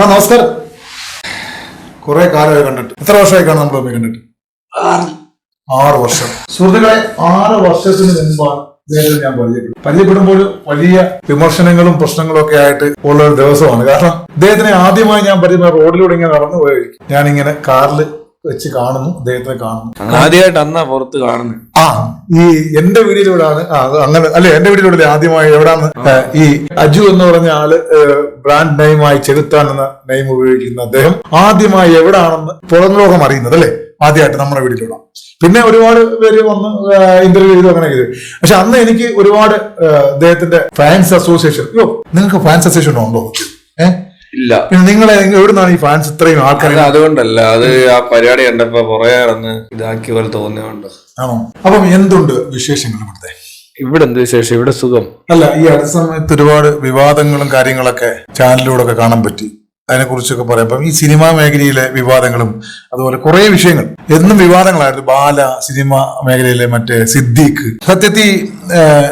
നമസ്കാരം. കുറെ കാലമായി കണ്ടിട്ട്. എത്ര വർഷമായി കാണാം നമ്മൾ പോയി കണ്ടിട്ട്? ആറ് വർഷം. സുഹൃത്തുക്കളെ ആറ് വർഷത്തിന് മുമ്പാണ് ഇദ്ദേഹത്തെ ഞാൻ പരിചയപ്പെട്ടു പരിചയപ്പെടുമ്പോൾ വലിയ വിമർശനങ്ങളും പ്രശ്നങ്ങളും ഒക്കെ ആയിട്ട് ഉള്ള ഒരു ദിവസമാണ്. കാരണം ഇദ്ദേഹത്തിനെ ആദ്യമായി ഞാൻ പരിചയം റോഡിലൂടെ ഇങ്ങനെ നടന്നു പോയി ഞാനിങ്ങനെ കാറിൽ വെച്ച് കാണുന്നു അദ്ദേഹത്തെ കാണുന്നു. ആദ്യമായിട്ട് അന്നാ പുറത്ത് കാണുന്നു. ആ ഈ എന്റെ വീടിലൂടെയാണ് അങ്ങനെ അല്ലെ എന്റെ വീടിലൂടെ ആദ്യമായി എവിടാന്ന്? ഈ അജു എന്ന് പറഞ്ഞ ആൾ ബ്രാൻഡ് നെയിമായി ചെലുത്താൻ എന്ന നെയിം ഉപയോഗിക്കുന്ന അദ്ദേഹം ആദ്യമായി എവിടാണെന്ന് പുറം ലോകം അറിയുന്നത് അല്ലെ? ആദ്യമായിട്ട് നമ്മുടെ വീട്ടിലൂടെ പിന്നെ ഒരുപാട് പേര് വന്ന് ഇന്റർവ്യൂ ചെയ്തു അങ്ങനെ ചെയ്തു. പക്ഷെ അന്ന് എനിക്ക് ഒരുപാട് അദ്ദേഹത്തിന്റെ ഫാൻസ് അസോസിയേഷൻ അയ്യോ നിങ്ങൾക്ക് ഫാൻസ് അസോസിയേഷൻ ഉണ്ടോ? ഏഹ് ഇല്ല. പിന്നെ നിങ്ങളെ എവിടുന്നാണ് ഈ ഫാൻസ് ഇത്രയും ആൾക്കാർ അതുകൊണ്ടല്ല. അത് ആ പരിപാടി കണ്ടപ്പോ പുറകെ നടന്ന് ഇതാക്കിയ പോലെ തോന്നിയോണ്ട്. ആണോ? അപ്പം എന്തുണ്ട് വിശേഷങ്ങൾ ഇവിടുത്തെ? ഇവിടെ എന്ത് വിശേഷം? ഇവിടെ സുഖം. അല്ല ഈ അടുത്ത സമയത്ത് ഒരുപാട് വിവാദങ്ങളും കാര്യങ്ങളൊക്കെ ചാനലിലൂടെ ഒക്കെ കാണാൻ പറ്റി. അതിനെക്കുറിച്ചൊക്കെ പറയാം. അപ്പം ഈ സിനിമാ മേഖലയിലെ വിവാദങ്ങളും അതുപോലെ കുറേ വിഷയങ്ങൾ. എന്നും വിവാദങ്ങളായിരുന്നു. ബാല സിനിമ മേഖലയിലെ മറ്റേ സിദ്ദീഖ്. സത്യത്തിൽ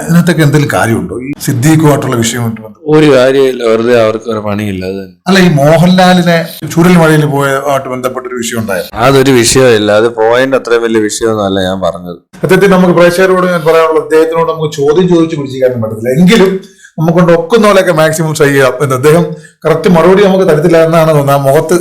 ഇതിനകത്തൊക്കെ എന്തെങ്കിലും കാര്യമുണ്ടോ? ഈ സിദ്ദീഖുമായിട്ടുള്ള വിഷയമായിട്ട്? ഒരു കാര്യമില്ല. വെറുതെ അവർക്ക് ഒരു പണിയില്ല. അല്ല ഈ മോഹൻലാലിനെ ചുരൽ മഴയിൽ പോയതുമായിട്ട് ബന്ധപ്പെട്ട ഒരു വിഷയം ഉണ്ടായിരുന്നു. അതൊരു വിഷയമില്ല. അത് പോയിന്റ് അത്ര വലിയ വിഷയമൊന്നും അല്ല ഞാൻ പറഞ്ഞത്. സത്യത്തിൽ നമുക്ക് പ്രേക്ഷകരോട് ഞാൻ പറയാനുള്ള അദ്ദേഹത്തിനോട് നമുക്ക് ചോദ്യം ചോദിച്ചു പിടിച്ചിരിക്കാനും പറ്റത്തില്ല. എങ്കിലും നമുക്കൊണ്ട് ഒക്കുന്ന പോലെയൊക്കെ മാക്സിമം ട്രൈ ചെയ്യാം എന്ന്. അദ്ദേഹം കറക്റ്റ് മറുപടി നമുക്ക് തരത്തില്ല എന്നാണ് തോന്നുന്നത്. മുഖത്ത്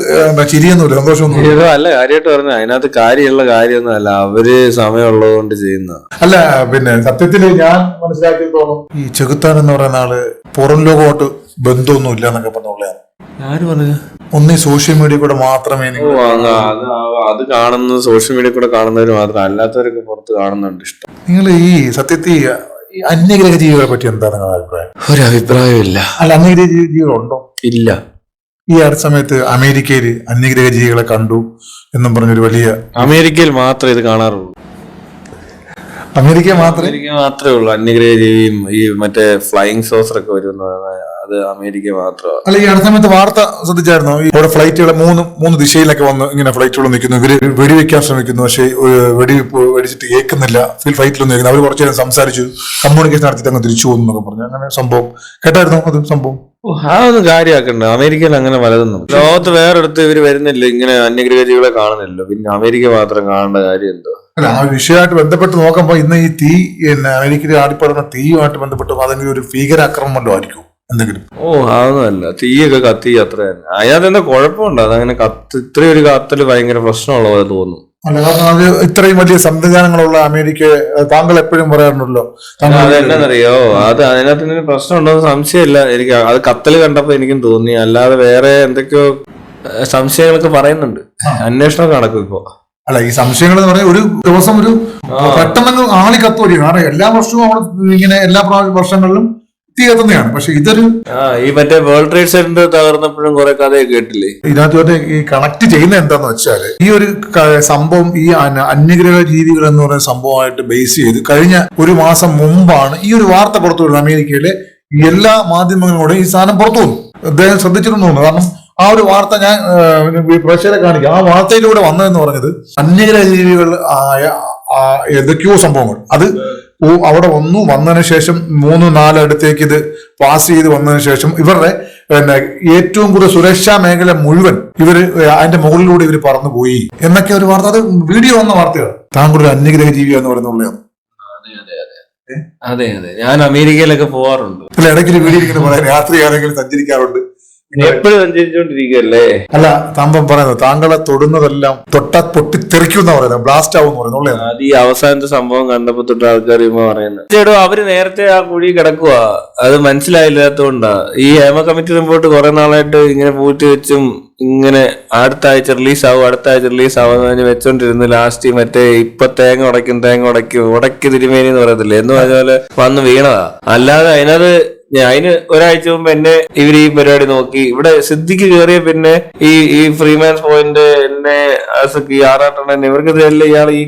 ചിരിയൊന്നുമില്ല സന്തോഷമൊന്നുമില്ല. ഇത് അല്ല കാര്യമായിട്ട് പറഞ്ഞ അതിനകത്ത് കാര്യമുള്ള കാര്യമൊന്നും അല്ല അവർ സമയമുള്ളത് കൊണ്ട് ചെയ്യുന്ന. അല്ല പിന്നെ സത്യത്തിൽ ഞാൻ മനസ്സിലാക്കിയതോളം ഈ ചെകുത്താൻ എന്ന് പറയുന്ന ആൾ പുറം ലോകമായിട്ട് ബന്ധമൊന്നും ഇല്ല എന്നൊക്കെ പറഞ്ഞുള്ളതാണ് ആര് പറഞ്ഞു ഒന്ന് സോഷ്യൽ മീഡിയ കൂടെ മാത്രമേ അത് ആ- അത് കാണുന്നത് സോഷ്യൽ മീഡിയ കൂടെ കാണുന്നവര് മാത്രം. അല്ലാത്തവരൊക്കെ പുറത്ത് കാണുന്നുണ്ട് ഇഷ്ടം. നിങ്ങൾ ഈ സത്യത്തിൽ അന്യഗ്രഹ ജീവികളെ പറ്റി എന്താണ് നിങ്ങളുടെ അഭിപ്രായം? ഒരു അഭിപ്രായമില്ല അല്ല അന്യഗ്രഹ ജീവി- ജീവികളുണ്ടോ ഇല്ല. ഈ അടുത്ത സമയത്ത് അമേരിക്കയിൽ അന്യഗ്രഹ ജീവികളെ കണ്ടു എന്നും പറഞ്ഞൊരു വലിയ അമേരിക്കയിൽ മാത്രമേ ഇത് കാണാറുള്ളൂ. അമേരിക്ക മാത്രമേ? അമേരിക്ക മാത്രമേ ഉള്ളൂ അന്യഗ്രഹ ജീവിയും ഈ മറ്റേ ഫ്ലൈയിങ് സോസർ ഒക്കെ വരും എന്ന് പറയുന്നത് അത് അമേരിക്ക മാത്രമാണ്. അല്ല ഈ അടുത്ത സമയത്ത് വാർത്ത ശ്രദ്ധിച്ചായിരുന്നു? ഇവിടെ ഫ്ലൈറ്റുകൾ മൂന്ന് മൂന്ന് ദിശയിലൊക്കെ വന്ന് ഇങ്ങനെ ഫ്ലൈറ്റുകൾ നിൽക്കുന്നു. ഇവർ വെടിവെക്കാൻ ശ്രമിക്കുന്നു. പക്ഷേ വെടി വെടിച്ചിട്ട് കേൾക്കുന്നില്ല ഫ്ലൈറ്റിലൊന്നും കേൾക്കുന്നു അവർ കുറച്ചു നേരം സംസാരിച്ചു. കമ്മ്യൂണിക്കേഷൻ നടത്തിയിട്ട് അങ്ങ് തിരിച്ചു പോകുന്നു എന്നൊക്കെ പറഞ്ഞു. അങ്ങനെ സംഭവം. കേട്ടായിരുന്നു അത് സംഭവം? ആ അതൊന്നും കാര്യമാക്കണ്ട. അമേരിക്കയിൽ അങ്ങനെ വലതൊന്നും. ലോകത്ത് വേറെടുത്ത് ഇവർ വരുന്നില്ല. ഇങ്ങനെ അന്യഗ്രഹജീവികളെ കാണുന്നില്ല പിന്നെ അമേരിക്ക മാത്രം കാണേണ്ട കാര്യം എന്തോ? അല്ല ആ വിഷയമായിട്ട് ബന്ധപ്പെട്ട് നോക്കുമ്പോൾ ഇന്ന് ഈ തീ പിന്നെ അമേരിക്കയിൽ ആടിപ്പെടുന്ന തീയുമായിട്ട് ബന്ധപ്പെട്ട് അതെങ്കിലും ഒരു ഭീകരാക്രമണമല്ലോ ആയിരിക്കും? എന്തെങ്കിലും. ഓ അതൊന്നുമല്ല. തീയൊക്കെ കത്തി അത്ര തന്നെ. അതിനകത്ത് കുഴപ്പമുണ്ട്. അതങ്ങനെ കത്ത് ഇത്രയും ഒരു കത്തൽ ഭയങ്കര പ്രശ്നമുള്ള പോലെ തോന്നുന്നു. അല്ല കാരണം അത് ഇത്രയും വലിയ സംവിധാനങ്ങളുള്ള അമേരിക്ക താങ്കൾ എപ്പോഴും പറയാറുണ്ടല്ലോ. അതെന്നറിയോ? അത് അതിനകത്ത് പ്രശ്നമുണ്ടോ? പ്രശ്നം ഉണ്ടോ സംശയമില്ല. എനിക്ക് അത് കത്തൽ കണ്ടപ്പോ എനിക്കും തോന്നി. അല്ലാതെ വേറെ എന്തൊക്കെയോ സംശയങ്ങളൊക്കെ പറയുന്നുണ്ട്. അന്വേഷണം നടക്കും ഇപ്പോ. അല്ല ഈ സംശയങ്ങൾ എന്ന് പറഞ്ഞാൽ ഒരു ദിവസം ഒരു പെട്ടെന്ന് ആളി കത്തുവരികയാണ് കാരണം എല്ലാ വർഷവും അവിടെ ഇങ്ങനെ എല്ലാ വർഷങ്ങളിലും കത്തുന്നതാണ് പക്ഷെ ഇതൊരു ഈ മറ്റേ വേൾഡ് ട്രേഡ് സെന്റർ തകർന്നപ്പോഴും കുറെ കഥയൊക്കെ കേട്ടില്ലേ? ഇതിനകത്ത് പറഞ്ഞ ഈ കണക്ട് ചെയ്യുന്ന എന്താന്ന് വെച്ചാൽ ഈ ഒരു സംഭവം ഈ അന- അന്യഗ്രഹ ജീവികൾ എന്ന് പറയുന്ന സംഭവമായിട്ട് ബേസ് ചെയ്ത് കഴിഞ്ഞ ഒരു മാസം മുമ്പാണ് ഈ ഒരു വാർത്ത പുറത്തു വരുന്നത്. അമേരിക്കയിലെ എല്ലാ മാധ്യമങ്ങളോടും ഈ സാധനം പുറത്തു വന്നു. അദ്ദേഹം ശ്രദ്ധിച്ചിട്ടുണ്ടെന്ന് കാരണം ആ ഒരു വാർത്ത ഞാൻ പ്രേക്ഷകരെ കാണിക്കാം. ആ വാർത്തയിലൂടെ വന്നതെന്ന് പറഞ്ഞത് അന്യഗ്രഹ ജീവികൾ ആയ എന്തൊക്കെയോ സംഭവങ്ങൾ. അത് അവിടെ വന്നു. വന്നതിന് ശേഷം മൂന്ന് നാലടുത്തേക്ക് ഇത് പാസ് ചെയ്ത് വന്നതിന് ശേഷം ഇവരുടെ പിന്നെ ഏറ്റവും കൂടുതൽ സുരക്ഷാ മേഖല മുഴുവൻ ഇവർ അതിന്റെ മുകളിലൂടെ ഇവർ പറന്നു പോയി എന്നൊക്കെ ഒരു വാർത്ത. അത് വീഡിയോ വന്ന വാർത്തയാണ്. താങ്കൾ ഒരു അന്യഗ്രഹ ജീവി എന്ന് പറയുന്നുള്ളതാണ് അതെ അതെ ഞാൻ അമേരിക്കയിലൊക്കെ പോവാറുണ്ട്. ഇടയ്ക്ക് വീഡിയോ ഇങ്ങനെ പറയാം രാത്രി ആരെങ്കിലും സഞ്ചരിക്കാറുണ്ട്. എപ്പോഴും സഞ്ചരിച്ചോണ്ടിരിക്കല്ലേ അല്ല താമ്പം പറയുന്നത് താങ്കളെ തൊടുന്നതെല്ലാം തൊട്ട പൊട്ടിത്തെറിക്കും എന്നാ പറയുന്നത്. ബ്ലാസ്റ്റ് ആവും പറയുന്നത്. അത് ഈ അവസാനത്തെ സംഭവം കണ്ടപ്പോ തൊട്ട് ആൾക്കാർ ഇപ്പൊ പറയുന്നത്. ചേട്ടോ അവർ നേരത്തെ ആ കുഴി കിടക്കുക അത് മനസ്സിലായില്ലാത്തതുകൊണ്ടാ ഈ ഹേമ കമ്മിറ്റി റിപ്പോർട്ട് കുറെ നാളായിട്ട് ഇങ്ങനെ പൂട്ടി വെച്ചും ഇങ്ങനെ അടുത്ത ആഴ്ച റിലീസ് ആവും അടുത്ത ആഴ്ച റിലീസ് ആവുന്നതിന് വെച്ചോണ്ടിരുന്നു ലാസ്റ്റ് മറ്റേ ഇപ്പൊ തേങ്ങ ഉടയ്ക്കും തേങ്ങ ഉടയ്ക്കും ഉടക്കി തിരുമേനി എന്ന് പറയത്തില്ലേ? എന്ന് പറഞ്ഞ പോലെ വന്ന് വീണതാ. അല്ലാതെ അതിനകത്ത് ഞാൻ അതിന് ഒരാഴ്ച മുമ്പ് എന്നെ ഇവർ ഈ പരിപാടി നോക്കി. ഇവിടെ സിദ്ധിക്ക് കയറിയ പിന്നെ ഈ ഈ ഫ്രീമാൻസ് പോയിന്റ് എന്നെ ഈ ആറാട്ടെണ്ണൻ ഇവർക്കെതിരെല്ലാം ഇയാൾ ഈ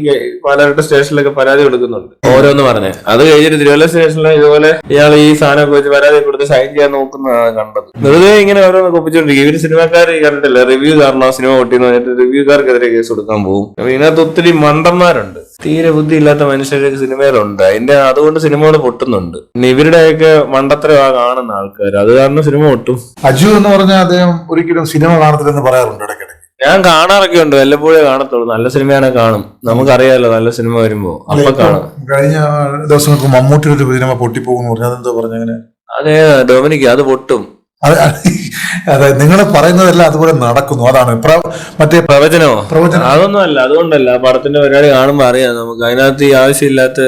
പാലാട്ട് സ്റ്റേഷനിലൊക്കെ പരാതി കൊടുക്കുന്നുണ്ട്. ഓരോന്ന് പറഞ്ഞേ. അത് കഴിഞ്ഞിട്ട് തിരുവല്ല സ്റ്റേഷനിൽ ഇതുപോലെ ഇയാൾ ഈ സാധനമൊക്കെ വെച്ച് പരാതി കൊടുത്ത് സൈൻ ചെയ്യാൻ നോക്കുന്നതാണ് കണ്ടത്. വെറുതെ ഇങ്ങനെ ഓരോന്ന് കൊപ്പിച്ചോണ്ടിരിക്കും ഇവർ സിനിമാക്കാർ കണ്ടിട്ടില്ല? റിവ്യൂ കാരണം സിനിമ പൊട്ടിന്ന് പറഞ്ഞിട്ട് റിവ്യൂക്കാർക്കെതിരെ കേസ് കൊടുക്കാൻ പോകും അപ്പൊ ഇതിനകത്ത് ഒത്തിരി മണ്ടന്മാരുണ്ട്. തീരെ ബുദ്ധി ഇല്ലാത്ത മനുഷ്യർ സിനിമയിലുണ്ട്. അതിന്റെ അതുകൊണ്ട് സിനിമകൾ പൊട്ടുന്നുണ്ട്. പിന്നെ ഇവരുടെയൊക്കെ മണ്ടത്തരമാ കാണുന്ന ആൾക്കാർ അത് കാരണം സിനിമ പൊട്ടും. അജു എന്ന് പറഞ്ഞാൽ അദ്ദേഹം ഒരിക്കലും സിനിമ കാണത്തില്ലെന്ന് പറയാറുണ്ട് ഇടയ്ക്കിടെ ഞാൻ കാണാറൊക്കെ ഉണ്ട്. വല്ലപ്പോഴേ കാണത്തുള്ളൂ. നല്ല സിനിമയാണ് കാണും. നമുക്കറിയാലോ നല്ല സിനിമ വരുമ്പോ. അപ്പൊ കാണും. കഴിഞ്ഞ ദിവസങ്ങൾക്ക് മമ്മൂട്ടിയുടെ ഒരു സിനിമ പൊട്ടിപ്പോകുന്നു പറഞ്ഞു. അതെന്താ പറഞ്ഞ അങ്ങനെ. അതെ ഡൊമിനിക്ക് അത് പൊട്ടും. അത് അതെ നിങ്ങൾ പറയുന്നതെല്ലാം അതുപോലെ നടക്കുന്നു. അതാണ് പ്ര- മറ്റേ പ്രവചനമോ? പ്രവചനം. അതൊന്നും അല്ല അതുകൊണ്ടല്ല പടത്തിന്റെ പരിപാടി കാണുമ്പോ അറിയാം നമുക്ക്. അതിനകത്ത് ഈ ആവശ്യമില്ലാത്ത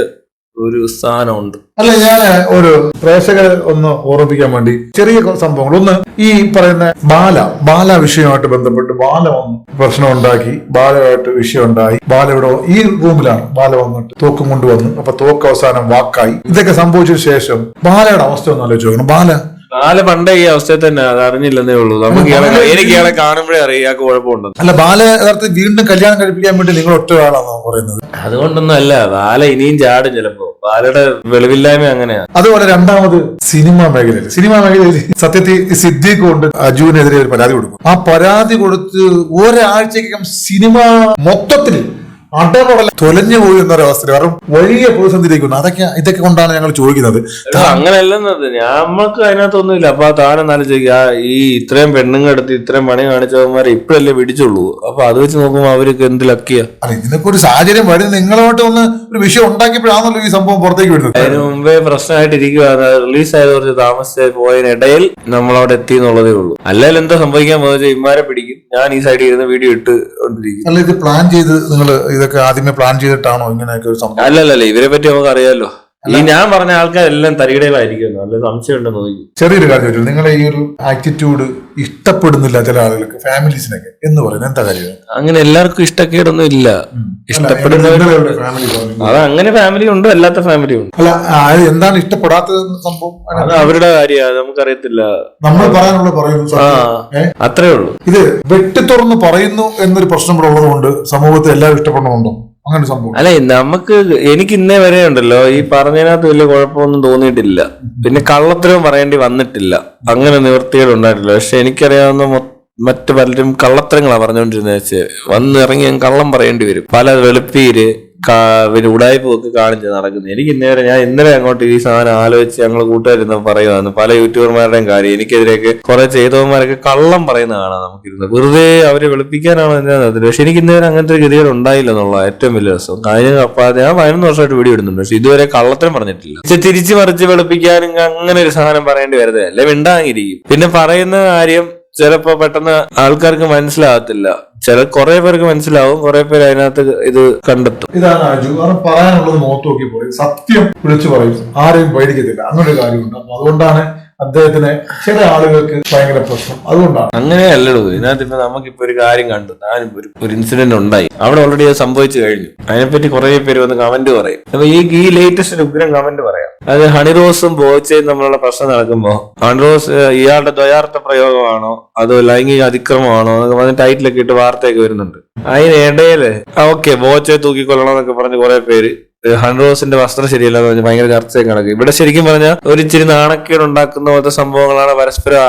ഒരു സ്ഥാനമുണ്ട് അല്ല ഞാൻ ഒരു പ്രേക്ഷകരെ ഒന്ന് ഓർമ്മിപ്പിക്കാൻ വേണ്ടി ചെറിയ സംഭവങ്ങൾ. ഒന്ന് ഈ പറയുന്ന ബാല ബാല വിഷയമായിട്ട് ബന്ധപ്പെട്ട് ബാല വന്നു പ്രശ്നം ഉണ്ടാക്കി ബാലയായിട്ട് വിഷയം ഉണ്ടായി ബാല ഇവിടെ ഈ റൂമിലാണ് ബാല വന്നിട്ട് തോക്കും കൊണ്ടുവന്നു. അപ്പൊ തോക്ക് അവസാനം വാക്കായി. ഇതൊക്കെ സംഭവിച്ച ശേഷം ബാലയുടെ അവസ്ഥ ഒന്ന് ആലോചിച്ച് നോക്കണം. ബാല നാല് പണ്ടേ ഈ അവസ്ഥയിൽ തന്നെ അത് അറിഞ്ഞില്ലെന്നേ ഉള്ളൂ. നമുക്ക് ഇയാളെ എനിക്ക് ഇയാളെ കാണുമ്പോഴേ അറിയാം ഇയാൾക്ക് കുഴപ്പമുണ്ടെന്ന് അല്ല ബാല യഥാർത്ഥത്തിൽ വീണ്ടും കല്യാണം കഴിപ്പിക്കാൻ വേണ്ടി നിങ്ങൾ ഒറ്റ ഒരാളാണോ പറയുന്നത്? അതുകൊണ്ടൊന്നും അല്ല ബാല ഇനിയും ചാടും ചിലപ്പോ. ബാലയുടെ വെളിവില്ലായ്മ അങ്ങനെയാ. അതുപോലെ രണ്ടാമത് സിനിമാ മേഖലയിൽ. സിനിമാ മേഖലയിൽ സത്യത്തിൽ സിദ്ദീഖ് കൊണ്ട് അജുവിനെതിരെ ഒരു പരാതി കൊടുക്കും. ആ പരാതി കൊടുത്ത് ഒരാഴ്ചക്കകം സിനിമ മൊത്തത്തിൽ അടപടല തൊലഞ്ഞു പോയി എന്നൊരവസ്ഥ കാരണം വലിയ പ്രതിസന്ധിയിലേക്ക് അതൊക്കെ ഇതൊക്കെ കൊണ്ടാണ് ഞങ്ങൾ ചോദിക്കുന്നത്. അങ്ങനെയല്ലെന്നത്. ഞമ്മക്ക് അതിനകത്തൊന്നുമില്ല അപ്പൊ ആ താഴെ ഈ ഇത്രയും പെണ്ണുങ്ങൾ എടുത്ത് ഇത്രയും പണി കാണിച്ചവന്മാരെ ഇപ്പഴല്ലേ പിടിച്ചുള്ളൂ അപ്പൊ അത് വെച്ച് നോക്കുമ്പോ അവർക്ക് എന്ത് ലക്കിയ? അല്ല ഇതിനൊക്കെ ഒരു സാഹചര്യം വഴി നിങ്ങളുമായിട്ട് ഒന്ന് ഒരു വിഷയം ഉണ്ടാക്കിയപ്പോഴാണല്ലോ ഈ സംഭവം പുറത്തേക്ക് വരുന്നത്. അതിന് മുമ്പേ പ്രശ്നമായിട്ടിരിക്കുക റിലീസ് ആയത് കുറച്ച് താമസിച്ച് പോയതിനിടയിൽ നമ്മളവിടെ എത്തി എന്നുള്ളതേ ഉള്ളൂ. അല്ലെങ്കിൽ എന്താ സംഭവിക്കാൻ പോകുന്നത് ഇമാരെ പിടിക്കും. ഞാൻ ഈ സൈഡിൽ ഇരുന്ന് വീഡിയോ ഇട്ട് കൊണ്ടിരിക്കും. അല്ല ഇത് പ്ലാൻ ചെയ്ത് നിങ്ങൾ ഇതൊക്കെ ആദ്യമേ പ്ലാൻ ചെയ്തിട്ടാണോ ഇങ്ങനെയൊക്കെ ഒരു സംഭവം? അല്ലല്ലേ ഇവരെ പറ്റി നമുക്ക് അറിയാലോ ഈ ഞാൻ പറഞ്ഞ ആൾക്കാരെല്ലാം തരികിടയിലായിരിക്കും നല്ല സംശയം ഉണ്ടെന്ന് നോക്കി. ചെറിയൊരു കാര്യം ചോദിച്ചു നിങ്ങളെ ഈ ഒരു ആറ്റിറ്റ്യൂഡ് ഇഷ്ടപ്പെടുന്നില്ല ചില ആളുകൾക്ക് ഫാമിലീസിനൊക്കെ എന്ന് പറയുന്നത് എന്താ കാര്യം? അങ്ങനെ എല്ലാവർക്കും ഇഷ്ടക്കേടൊന്നും ഇല്ല. ഇഷ്ടപ്പെടുന്നവര് ഫാമിലി അത് അങ്ങനെ ഫാമിലി ഉണ്ട് അല്ലാത്ത ഫാമിലി ഉണ്ട്. അല്ല അത് എന്താണ് ഇഷ്ടപ്പെടാത്തത് സംഭവം? അത് അവരുടെ കാര്യമാണ് നമുക്കറിയത്തില്ല. നമ്മൾ പറയാനുള്ള പറയുന്നു അത്രേ ഉള്ളൂ. ഇത് വെട്ടി തുറന്ന് പറയുന്നു എന്നൊരു പ്രശ്നം ഇവിടെ ഉള്ളതുകൊണ്ട് സമൂഹത്തിൽ എല്ലാവരും ഇഷ്ടപ്പെടണമെന്നുണ്ടോ? അങ്ങനെ സംഭവം. അല്ലെ നമുക്ക് എനിക്ക് ഇന്നേ വരെ ഉണ്ടല്ലോ ഈ പറഞ്ഞതിനകത്ത് വലിയ കുഴപ്പമൊന്നും തോന്നിയിട്ടില്ല. പിന്നെ കള്ളത്തരവും പറയേണ്ടി വന്നിട്ടില്ല. അങ്ങനെ നിവൃത്തികൾ ഉണ്ടായിട്ടില്ല. പക്ഷെ എനിക്കറിയാവുന്ന മറ്റു പലരും കള്ളത്തരങ്ങളാ പറഞ്ഞുകൊണ്ടിരുന്നത്. വെച്ച് വന്നിറങ്ങി കള്ളം പറയേണ്ടി വരും. പല വെളുപ്പീര് പിന്നെ ഉടായ്പ ഒക്കെ കാണിച്ച് നടക്കുന്നത് എനിക്ക് ഇന്നേ വരെ ഞാൻ ഇന്നലെ അങ്ങോട്ട് ഈ സാധനം ആലോചിച്ച് ഞങ്ങൾ കൂട്ടുകാരിന്ന് പറയുവാന്ന് പല യൂട്യൂബർമാരുടെയും കാര്യം. എനിക്കെതിരെയൊക്കെ കുറെ ചെയ്തവന്മാരൊക്കെ കള്ളം പറയുന്ന കാണാം നമുക്കിരുന്ന്. വെറുതെ അവരെ വെളുപ്പിക്കാനാണ് എന്താ പക്ഷെ എനിക്ക് ഇന്നേ അങ്ങനത്തെ ഒരു ഗതികൾ ഉണ്ടായില്ല എന്നുള്ള ഏറ്റവും വലിയ രസം. കാര്യം ഞാൻ പതിനൊന്ന് വർഷമായിട്ട് വീഡിയോ ഇടുന്നുണ്ട്. പക്ഷെ ഇതുവരെ കള്ളത്തരം പറഞ്ഞിട്ടില്ല. പക്ഷെ തിരിച്ചു മറിച്ച് വെളുപ്പിക്കാനും അങ്ങനെ ഒരു സാധനം പറയേണ്ടി വരുന്നത് അല്ലെ മിണ്ടാങ്ങിരിക്കും പിന്നെ പറയുന്ന കാര്യം ചിലപ്പോ പെട്ടെന്ന് ആൾക്കാർക്ക് മനസ്സിലാകത്തില്ല. ചില കുറെ പേർക്ക് മനസ്സിലാവും കുറെ പേര് അതിനകത്ത് ഇത് കണ്ടെത്തും. ഇതാണ് അജു കാരണം പറയാനുള്ളത് മുഖത്ത് നോക്കി പോയി സത്യം വിളിച്ചു പറയും. ആരെയും പേടിക്കത്തില്ല. അങ്ങനെ ഒരു കാര്യമുണ്ട്. അപ്പൊ അതുകൊണ്ടാണ് അദ്ദേഹത്തിന് ചില ആളുകൾക്ക് ഭയങ്കര പ്രശ്നം. അതുകൊണ്ടാണ്. അങ്ങനെയല്ലടൂ. ഇതിനകത്ത് ഇപ്പൊ നമുക്കിപ്പോ ഒരു കാര്യം കണ്ടു. ഞാനിപ്പോ ഒരു ഒരു ഇൻസിഡന്റ് ഉണ്ടായി. അവിടെ ഓൾറെഡി അത് സംഭവിച്ചു കഴിഞ്ഞു. അതിനെപ്പറ്റി കുറെ പേര് വന്ന് കമന്റ് പറയും. അപ്പൊ ഈ ഈ ലേറ്റസ്റ്റ് ഉഗ്രം കമന്റ് പറയാം. അത് ഹണിറോസും ബോച്ചയും തമ്മിലുള്ള പ്രശ്നം നടക്കുമ്പോ ഹണിറോസ് റോസ് ഇയാളുടെ ദ്വയാർത്ഥ പ്രയോഗമാണോ? അതോ ലൈംഗിക അതിക്രമമാണോ? എന്നൊക്കെ പറഞ്ഞ ടൈറ്റിലൊക്കെ ഇട്ട് വാർത്തയൊക്കെ വരുന്നുണ്ട്. അതിനിടയിൽ ഓക്കെ ബോച്ചയെ തൂക്കിക്കൊള്ളണം എന്നൊക്കെ പറഞ്ഞ് കുറെ പേര് ഹൺറോസിന്റെ വസ്ത്രം ശരിയല്ല എന്ന് പറഞ്ഞാൽ ഭയങ്കര ചർച്ചയൊക്കെ നടക്കും. ഇവിടെ ശരിക്കും പറഞ്ഞാൽ ഒരു ഇച്ചിരി നാണക്കേട് ഉണ്ടാക്കുന്ന പോലത്തെ സംഭവങ്ങളാണ് പരസ്പരം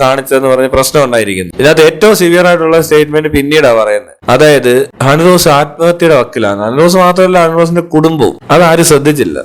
കാണിച്ചതെന്ന് പറഞ്ഞ് പ്രശ്നം ഉണ്ടായിരിക്കുന്നത്. ഇതിനകത്ത് ഏറ്റവും സിവിയർ ആയിട്ടുള്ള സ്റ്റേറ്റ്മെന്റ് പിന്നീടാ പറയുന്നത്. അതായത് ഹൺറോസ് ആത്മഹത്യയുടെ വക്കിലാണ്. ഹൺറോസ് മാത്രമല്ല ഹൺറോസിന്റെ കുടുംബവും. അത് ആരും ശ്രദ്ധിച്ചില്ല.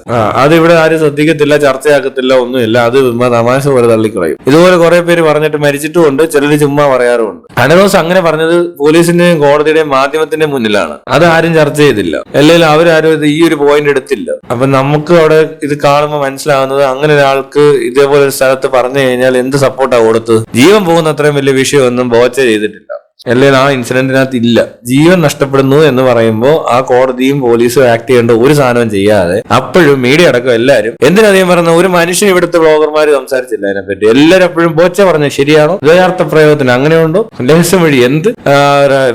അത് ഇവിടെ ആരും ശ്രദ്ധിക്കത്തില്ല ചർച്ചയാക്കത്തില്ല ഒന്നുമില്ല. അത് തമാശ പോലെ തള്ളിക്കളയും. ഇതുപോലെ കുറെ പേര് പറഞ്ഞിട്ട് മരിച്ചിട്ടുമുണ്ട് ചിലർ ചുമ്മാ പറയാറുമുണ്ട്. ഹൺറോസ് അങ്ങനെ പറഞ്ഞത് പോലീസിന്റെയും കോടതിയുടെയും മാധ്യമത്തിന്റെ മുന്നിലാണ്. അത് ആരും ചർച്ച ചെയ്തില്ല. അല്ലെങ്കിൽ അവരാരും ഈ ഒരു പോയിന്റ് എടുത്തില്ല. അപ്പൊ നമുക്ക് അവിടെ ഇത് കാണുമ്പോൾ മനസ്സിലാവുന്നത് അങ്ങനെ ഒരാൾക്ക് ഇതേപോലെ ഒരു സ്ഥലത്ത് പറഞ്ഞു കഴിഞ്ഞാൽ എന്ത് സപ്പോർട്ടാ കൊടുത്തത്? ജീവൻ പോകുന്ന അത്രയും വലിയ വിഷയമൊന്നും ബോച്ച ചെയ്തിട്ടില്ല. അല്ലെങ്കിൽ ആ ഇൻസിഡന്റിനകത്ത് ഇല്ല. ജീവൻ നഷ്ടപ്പെടുന്നു എന്ന് പറയുമ്പോൾ ആ കോടതിയും പോലീസും ആക്ട് ചെയ്യേണ്ട ഒരു സാധനവും ചെയ്യാതെ അപ്പോഴും മീഡിയ അടക്കം എല്ലാവരും എന്തിനധികം പറഞ്ഞ ഒരു മനുഷ്യൻ ഇവിടുത്തെ ബ്ലോഗർമാർ സംസാരിച്ചില്ല അതിനെപ്പറ്റി. എല്ലാവരും അപ്പോഴും ബോച്ച പറഞ്ഞു ശരിയാണോ? ദ്വയാർത്ഥ പ്രയോഗത്തിന് അങ്ങനെയുണ്ടോ? ലഹസ്യം വഴി എന്ത്?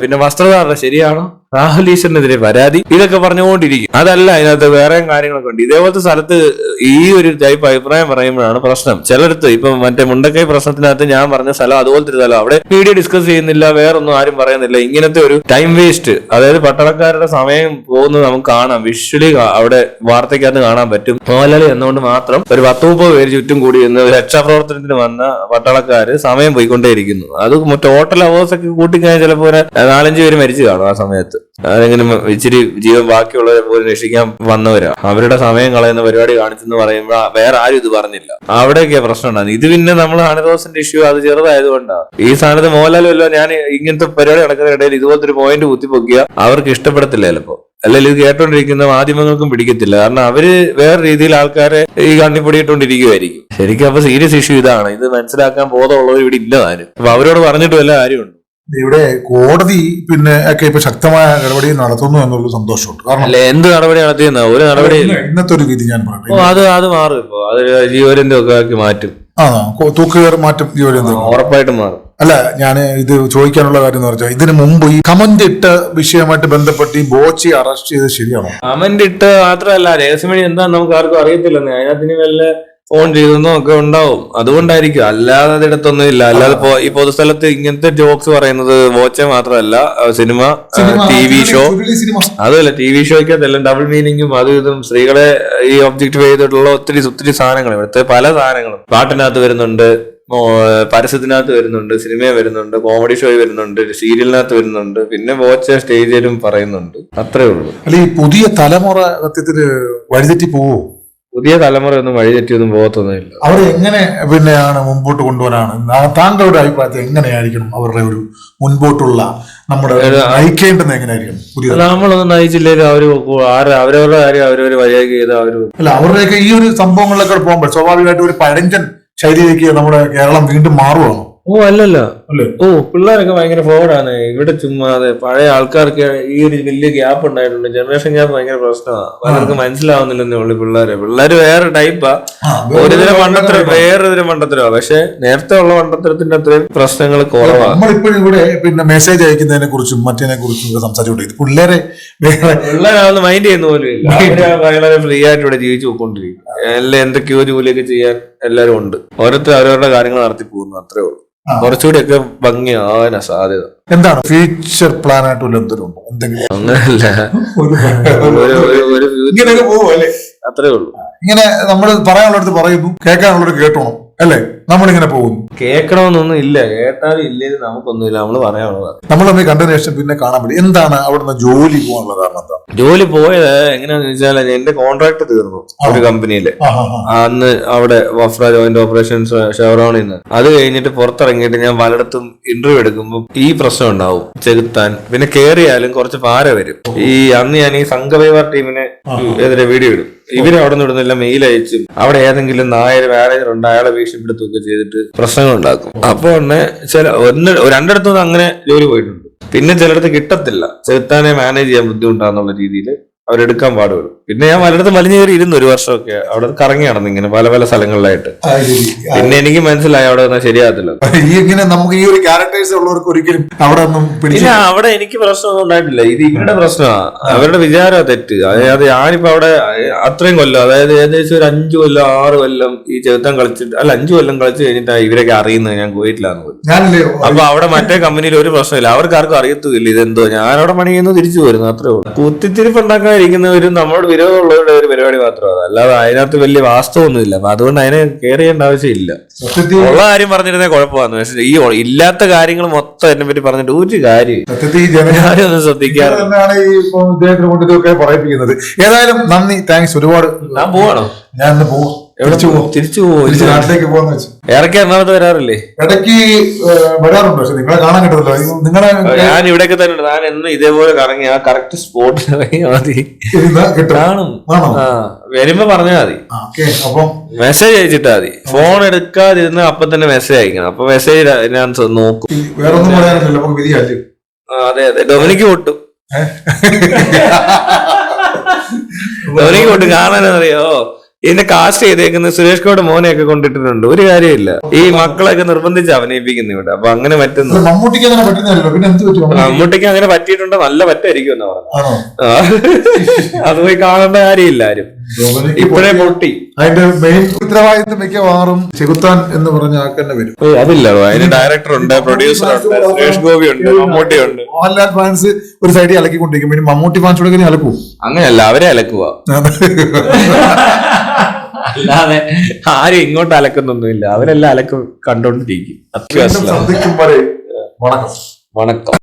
പിന്നെ വസ്ത്രധാരണ ശരിയാണോ? രാഹുൽ ഈശ്വറിനെതിരെ പരാതി. ഇതൊക്കെ പറഞ്ഞുകൊണ്ടിരിക്കും. അതല്ല അതിനകത്ത് വേറെ കാര്യങ്ങളൊക്കെ ഉണ്ട്. ഇതേപോലത്തെ സ്ഥലത്ത് ഈ ഒരു ടൈപ്പ് അഭിപ്രായം പറയുമ്പോഴാണ് പ്രശ്നം. ചിലടത്ത് ഇപ്പൊ മറ്റേ മുണ്ടക്കൈ പ്രശ്നത്തിനകത്ത് ഞാൻ പറഞ്ഞ സ്ഥലം അതുപോലത്തെ ഒരു സ്ഥലം അവിടെ മീഡിയ ഡിസ്കസ് ചെയ്യുന്നില്ല വേറെ ഒന്നും ആരും പറയുന്നില്ല. ഇങ്ങനത്തെ ഒരു ടൈം വേസ്റ്റ് അതായത് പട്ടണക്കാരുടെ സമയം പോകുന്നത് നമുക്ക് കാണാം. വിഷ്വലി അവിടെ വാർത്തയ്ക്കകത്ത് കാണാൻ പറ്റും. മോഹൻലാലി എന്നുകൊണ്ട് മാത്രം ഒരു പത്ത് മുപ്പത് പേര് ചുറ്റും കൂടി ഇന്ന് രക്ഷാപ്രവർത്തനത്തിന് വന്ന പട്ടാളക്കാര് സമയം പോയിക്കൊണ്ടേയിരിക്കുന്നു. അത് മറ്റേ ഹോട്ടൽ അവേഴ്സ് ഒക്കെ കൂട്ടിക്കഴിഞ്ഞാൽ ചിലപ്പോൾ നാലഞ്ച് പേര് മരിച്ചു കാണും ആ സമയത്ത്. അതെങ്ങനെ ഇച്ചിരി ജീവൻ ബാക്കിയുള്ളവരെ പോലും രക്ഷിക്കാൻ വന്നവരാ. അവരുടെ സമയം കളയുന്ന പരിപാടി കാണിച്ചെന്ന് പറയുമ്പോൾ വേറെ ആരും ഇത് പറഞ്ഞില്ല. അവിടെയൊക്കെ പ്രശ്നം ഉണ്ടാകുന്നത് ഇത് പിന്നെ നമ്മൾ ഹണിദോസിന്റെ ഇഷ്യൂ അത് ചെറുതായതുകൊണ്ടാണ് ഈ സ്ഥാനത്ത് മോഹൻലാലുമല്ലോ ഞാൻ ഇങ്ങനത്തെ പരിപാടി നടക്കുന്ന ഇടയിൽ ഇതുപോലത്തെ ഒരു പോയിന്റ് കുത്തിപ്പൊക്കിയ അവർക്ക് ഇഷ്ടപ്പെടത്തില്ല ചിലപ്പോ. അല്ലെങ്കിൽ ഇത് കേട്ടോണ്ടിരിക്കുന്ന മാധ്യമങ്ങൾക്കും പിടിക്കത്തില്ല. കാരണം അവർ വേറെ രീതിയിൽ ആൾക്കാരെ ഈ കണ്ണിപ്പൊടിയിട്ടുകൊണ്ടിരിക്കുമായിരിക്കും ശരിക്കും അപ്പൊ സീരിയസ് ഇഷ്യൂ ഇതാണ്. ഇത് മനസ്സിലാക്കാൻ ബോധമുള്ളവർ ഇവിടെ ഇല്ല താനും അപ്പൊ അവരോട് പറഞ്ഞിട്ട് വല്ല കാര്യമുണ്ട്? ഇവിടെ കോടതി പിന്നെ ഒക്കെ ഇപ്പൊ ശക്തമായ നടപടി നടത്തുന്നു എന്നുള്ള സന്തോഷമുണ്ട്. കാരണം അല്ല എന്ത് നടപടി നടത്തിയെന്ന? ഒരു നടപടി ഇന്ന- ഇന്നത്തെ ഒരു വിധി ഞാൻ ഓ അത് അത് മാറും ഇപ്പൊ. അത് ആക്കി മാറ്റും. ആ തൂക്കുകയർ മാറ്റം ജീവൻ ഉറപ്പായിട്ടും മാറും. അല്ല ഞാൻ ഇത് ചോദിക്കാനുള്ള കാര്യം എന്ന് വെച്ചാൽ ഇതിനു മുമ്പ് ഈ കമന്റ് ഇട്ട വിഷയമായിട്ട് ബന്ധപ്പെട്ട് ഈ ബോച്ചി അറസ്റ്റ് ചെയ്ത് ശരിയാണോ? കമന്റ് ഇട്ട് മാത്രമല്ല രഹസ്യമണി എന്താന്ന് നമുക്ക് ആർക്കും അറിയത്തില്ലെന്ന്. അതിനകത്തിന് വല്ല ഫോൺ ചെയ്തെന്നോ ഒക്കെ ഉണ്ടാവും. അതുകൊണ്ടായിരിക്കും. അല്ലാതെ അതിടത്തൊന്നും ഇല്ല. അല്ലാതെ ഇപ്പൊ ഈ പൊതുസ്ഥലത്ത് ഇങ്ങനത്തെ ജോക്സ് പറയുന്നത് വാച്ച് മാത്രമല്ല സിനിമ ടി വി ഷോ അതല്ല അതുമല്ല ടി വി ഷോയ്ക്കകത്തെല്ലാം ഡബിൾ മീനിങ്ങും അതും ഇതും സ്ത്രീകളെ ഈ ഒബ്ജക്റ്റീവ് ചെയ്തിട്ടുള്ള ഒത്തിരി ഒത്തിരി സാധനങ്ങൾ. ഇവിടുത്തെ പല സാധനങ്ങളും. പാട്ടിനകത്ത് വരുന്നുണ്ട് പരസ്യത്തിനകത്ത് വരുന്നുണ്ട് സിനിമ വരുന്നുണ്ട് കോമഡി ഷോ വരുന്നുണ്ട് സീരിയലിനകത്ത് വരുന്നുണ്ട് പിന്നെ വാച്ച സ്റ്റേജിലും പറയുന്നുണ്ട്. അത്രേ ഉള്ളൂ. അല്ല ഈ പുതിയ തലമുറ സത്യത്തിൽ വഴിതെറ്റി പോവോ? പുതിയ തലമുറ ഒന്നും വഴിതെറ്റിയൊന്നും പോകത്തൊന്നുമില്ല അവർ എങ്ങനെ പിന്നെയാണ് മുമ്പോട്ട് കൊണ്ടുപോകാനാണ് താങ്കളുടെ അഭിപ്രായത്തിൽ എങ്ങനെയായിരിക്കണം അവരുടെ ഒരു മുൻപോട്ടുള്ള നമ്മുടെ നയിക്കേണ്ടത് എങ്ങനെയായിരിക്കും പുതിയ നമ്മളൊന്നും നയിച്ചില്ലേലും അവർ ആരെ അവരവരുടെ കാര്യം അവരവർ വഴിയാക്കി ചെയ്ത അവർ അല്ല അവരുടെയൊക്കെ ഈ ഒരു സംഭവങ്ങളിലൊക്കെ പോകുമ്പോൾ സ്വാഭാവികമായിട്ട് ഒരു പഴഞ്ചൻ ശൈലിയിലേക്ക് നമ്മുടെ കേരളം വീണ്ടും മാറുവാണോ? ഓ അല്ലല്ല. അല്ലേ ഓ പിള്ളേരൊക്കെ ഭയങ്കര ഫോർവേഡാണ് ഇവിടെ ചുമ്മാതെ പഴയ ആൾക്കാർക്ക് ഈ ഒരു വലിയ ഗ്യാപ്പ് ഉണ്ടായിട്ടുണ്ട്. ജനറേഷൻ ഗ്യാപ്പ് ഭയങ്കര പ്രശ്നമാണ് പലർക്കും മനസ്സിലാവുന്നില്ലെന്നേ ഉള്ളു പിള്ളേര്. പിള്ളേര് വേറെ ടൈപ്പാ ഒരുതരം മണ്ടത്തരം വേറൊരു മണ്ടത്തരമാ. പക്ഷെ നേരത്തെ ഉള്ള മണ്ടത്തരത്തിന്റെ അത്രയും പ്രശ്നങ്ങൾ കുറവാണ് നമ്മളിപ്പോഴും ഇവിടെ പിന്നെ മെസ്സേജ് അയക്കുന്നതിനെ കുറിച്ചും മറ്റേ കുറിച്ചും സംസാരിച്ചോണ്ട് പിള്ളേരെ പിള്ളേരാണെന്ന് മൈൻഡ് ചെയ്യുന്ന പോലും ഇല്ല. വളരെ ഫ്രീ ആയിട്ട് ഇവിടെ ജീവിച്ചു പോയിക്കൊണ്ടിരിക്കും എല്ലാം എന്തൊക്കെയോ ജോലിയൊക്കെ ചെയ്യാൻ എല്ലാരും ഉണ്ട്. ഓരോരുത്തർ അവരവരുടെ കാര്യങ്ങൾ നടത്തി പോകുന്നു. അത്രേ ഉള്ളൂ. ആ. കുറച്ചുകൂടിയൊക്കെ ഭംഗിയാവാനാ സാധ്യത. എന്താണ് ഫ്യൂച്ചർ പ്ലാൻ ആയിട്ട് വല്ല എന്തെങ്കിലും ഉണ്ടോ? എന്തെങ്കിലും? അങ്ങനല്ല ഒരു- ഒരു ഒരു- ഒരു ഇങ്ങനെയൊക്കെ പോകും അല്ലേ? അത്രേ ഉള്ളൂ. ഇങ്ങനെ നമ്മൾ പറയാനുള്ളടത്ത് പറയുന്നു കേൾക്കാനുള്ളവർ കേട്ടോണം അല്ലേ? നമ്മളിങ്ങനെ പോകുന്നു. കേൾക്കണമെന്നൊന്നും ഇല്ല. കേട്ടാലും ഇല്ലേ നമുക്കൊന്നുമില്ല. നമ്മൾ പറയാനുള്ളത് നമ്മൾ തമ്മിൽ കണ്ടതിന് ശേഷം പിന്നെ കാണാൻ പറ്റും. എന്താണ് അവിടുന്ന് ജോലി പോകാനുള്ള കാരണം എന്താ? ജോലി പോയത് എങ്ങനെയാന്ന് വെച്ചാൽ എന്റെ കോൺട്രാക്ട് തീർന്നു ഒരു കമ്പനിയിൽ. അന്ന് അവിടെ വഫ്ര ജോയിന്റ് ഓപ്പറേഷൻസ് ഷെവറോണിൽ നിന്ന് അത് കഴിഞ്ഞിട്ട് പുറത്തിറങ്ങിയിട്ട് ഞാൻ പലയിടത്തും ഇന്റർവ്യൂ എടുക്കുമ്പോൾ ഈ പ്രശ്നം ഉണ്ടാവും. ചെകുത്താൻ. പിന്നെ കേറിയാലും കുറച്ച് പാര വരും. ഈ അന്ന് ഞാൻ ഈ സംഘപരിവാർ ടീമിന് എതിരെ വീഡിയോ ഇടും. ഇവരവിടെ നിന്ന് ഇടുന്നില്ല മെയിൽ അയച്ചും. അവിടെ ഏതെങ്കിലും നായർ മാനേജർ ഉണ്ട്. അയാളെ ഭീഷണിപ്പെടുത്തുകയൊക്കെ ചെയ്തിട്ട് പ്രശ്നങ്ങൾ ഉണ്ടാക്കും അപ്പൊ തന്നെ ചില ഒന്ന് രണ്ടിടത്തുനിന്ന് അങ്ങനെ ജോലി പോയിട്ടുണ്ട്. പിന്നെ ചിലയിടത്ത് കിട്ടത്തില്ല. ചെലുത്താനെ മാനേജ് ചെയ്യാൻ ബുദ്ധിമുട്ടാന്നുള്ള രീതിയിൽ അവരെടുക്കാൻ പാടുള്ളൂ. പിന്നെ ഞാൻ പലയിടത്തും വലിഞ്ഞു കയറി ഇരുന്നു ഒരു വർഷമൊക്കെ അവിടെ കറങ്ങി നടന്നു ഇങ്ങനെ പല പല സ്ഥലങ്ങളിലായിട്ട്. പിന്നെ എനിക്ക് മനസ്സിലായി അവിടെ ഒന്നും ശരിയാകത്തില്ല. ഇങ്ങനെ നമുക്ക് ഈ ഒരു ക്യാരക്ടേഴ്സ് ഉള്ളവർക്ക് ഒരിക്കലും അവിടെ ഒന്നും ഇല്ല അവിടെ എനിക്ക് പ്രശ്നമൊന്നും ഉണ്ടായിട്ടില്ല. ഇത് ഇവരുടെ പ്രശ്നമാണ് അവരുടെ വിചാരമാണ് തെറ്റ്. അതായത് ഞാനിപ്പോ അവിടെ അത്രയും കൊല്ലം അതായത് ഏകദേശം ഒരു അഞ്ചു കൊല്ലം ആറ് കൊല്ലം ഈ ചെറുത്തം കളിച്ചിട്ട് അല്ല അഞ്ചു കൊല്ലം കളിച്ച് കഴിഞ്ഞിട്ടാണ് ഇവരൊക്കെ അറിയുന്നത് ഞാൻ കുവൈറ്റിലാന്ന് പോയി അപ്പൊ അവിടെ മറ്റേ കമ്പനിയിൽ ഒരു പ്രശ്നമില്ല. അവർക്ക് ആർക്കും അറിയത്തില്ല ഇതെന്തോ. ഞാൻ അവിടെ പണി ചെയ്യുന്നു തിരിച്ചു വരുന്നു അത്രേ ഉള്ളൂ. കുത്തിത്തിരിപ്പ് ഉണ്ടാക്കാതിരിക്കുന്നവരും നമ്മളോട് വിരോധമുള്ളവരുടെ ഒരു പരിപാടി മാത്രമാണ് അല്ലാതെ അതിനകത്ത് വലിയ വാസ്തവൊന്നുമില്ല അപ്പൊ അതുകൊണ്ട് അതിനെ കെയർ ചെയ്യേണ്ട ആവശ്യമില്ല. സത്യത്തിൽ ഉള്ള കാര്യം പറഞ്ഞിരുന്നേ കുഴപ്പമാണ് പക്ഷെ ഈ ഇല്ലാത്ത കാര്യങ്ങൾ മൊത്തം എന്നെ പറ്റി പറഞ്ഞിട്ട് ഒരു കാര്യം സത്യത്തിൽ ഈ ജന ആരും ഒന്നും ശ്രദ്ധിക്കാറ് തന്നെയാണ് ഈ ഇപ്പൊ ഇദ്ദേഹത്തിന് കൊണ്ട് ഇതൊക്കെ പറയിപ്പിക്കുന്നത്. ഏതായാലും നന്ദി. താങ്ക്സ് ഒരുപാട്. ഞാൻ പോവാണോ? ഞാൻ ഇന്ന് പോകും പോകും തിരിച്ചു തിരിച്ച് നാട്ടിലേക്ക് പോകാന്ന് വെച്ചു. ഇറക്കി എറണാകുളത്ത് വരാറില്ലേ? ഇടയ്ക്ക് വരാറുണ്ട്. പക്ഷെ നിങ്ങളെ കാണാൻ കിട്ടത്തില്ല. നിങ്ങളെ ഞാൻ ഇവിടെയൊക്കെ തന്നെ ഉണ്ട്. ഞാൻ എന്നും ഇതേപോലെ കറങ്ങി ആ കറക്റ്റ് സ്പോട്ടിൽ ഇറങ്ങിയാൽ മതി. കാണും. ആ വരുമ്പോ പറഞ്ഞാൽ മതി. മെസ്സേജ് അയച്ചിട്ടാ മതി. ഫോൺ എടുക്കാതിരുന്ന് അപ്പൊ തന്നെ മെസ്സേജ് അയക്കണം. അപ്പൊ മെസ്സേജ് ഞാൻ നോക്കും. വേറെ ഒന്നും പറയാനില്ല നമുക്ക് വിധിയല്ലേ അതെ അതെ. ഡൊമിനിക്ക് പൊട്ടും. ഡൊമിനിക്ക് പൊട്ടും. കാണാനറിയോ ഇതിന്റെ കാസ്റ്റ് ചെയ്തേക്കുന്ന സുരേഷ് ഗോഡ് മോനെയൊക്കെ കൊണ്ടിട്ടിട്ടുണ്ട്. ഒരു കാര്യമില്ല ഈ മക്കളൊക്കെ നിർബന്ധിച്ച് അഭിനയിപ്പിക്കുന്നു ഇവിടെ. അപ്പൊ അങ്ങനെ പറ്റുന്നു. മമ്മൂട്ടിക്ക് അങ്ങനെ പറ്റുന്നില്ലല്ലോ മമ്മൂട്ടിക്ക്? അങ്ങനെ പറ്റിയിട്ടുണ്ടോ. നല്ല പറ്റായിരിക്കും എന്ന് പറഞ്ഞു അത് പോയി കാണേണ്ട കാര്യമില്ല ആരും. ഇപ്പോഴേ പൊട്ടി. അതിന്റെ മെയിൻ ഉത്തരവാദിത്വം മിക്കവാറും ചെകുത്താൻ എന്ന് പറഞ്ഞ ആക്കന്നെ വരും. അതില്ലോ അതില്ല. അതിന് ഡയറക്ടർ ഉണ്ട് പ്രൊഡ്യൂസർ ഉണ്ട് സുരേഷ് ഗോപി ഉണ്ട് മമ്മൂട്ടി ഉണ്ട്. മോഹൻലാൽ ഫാൻസ് ഒരു സൈഡിൽ അലക്കിക്കൊണ്ടിരിക്കും. പിന്നെ മമ്മൂട്ടി ഫാൻസ് കൂടെ അലക്കും. അങ്ങനെയല്ല അവരെ അലക്കുക. അല്ലാതെ ആരും ഇങ്ങോട്ട് അലക്കുന്നൊന്നുമില്ല. അവരെല്ലാം അലക്കും കണ്ടോണ്ടിരിക്കും. അത്യാവശ്യം. വണക്കം.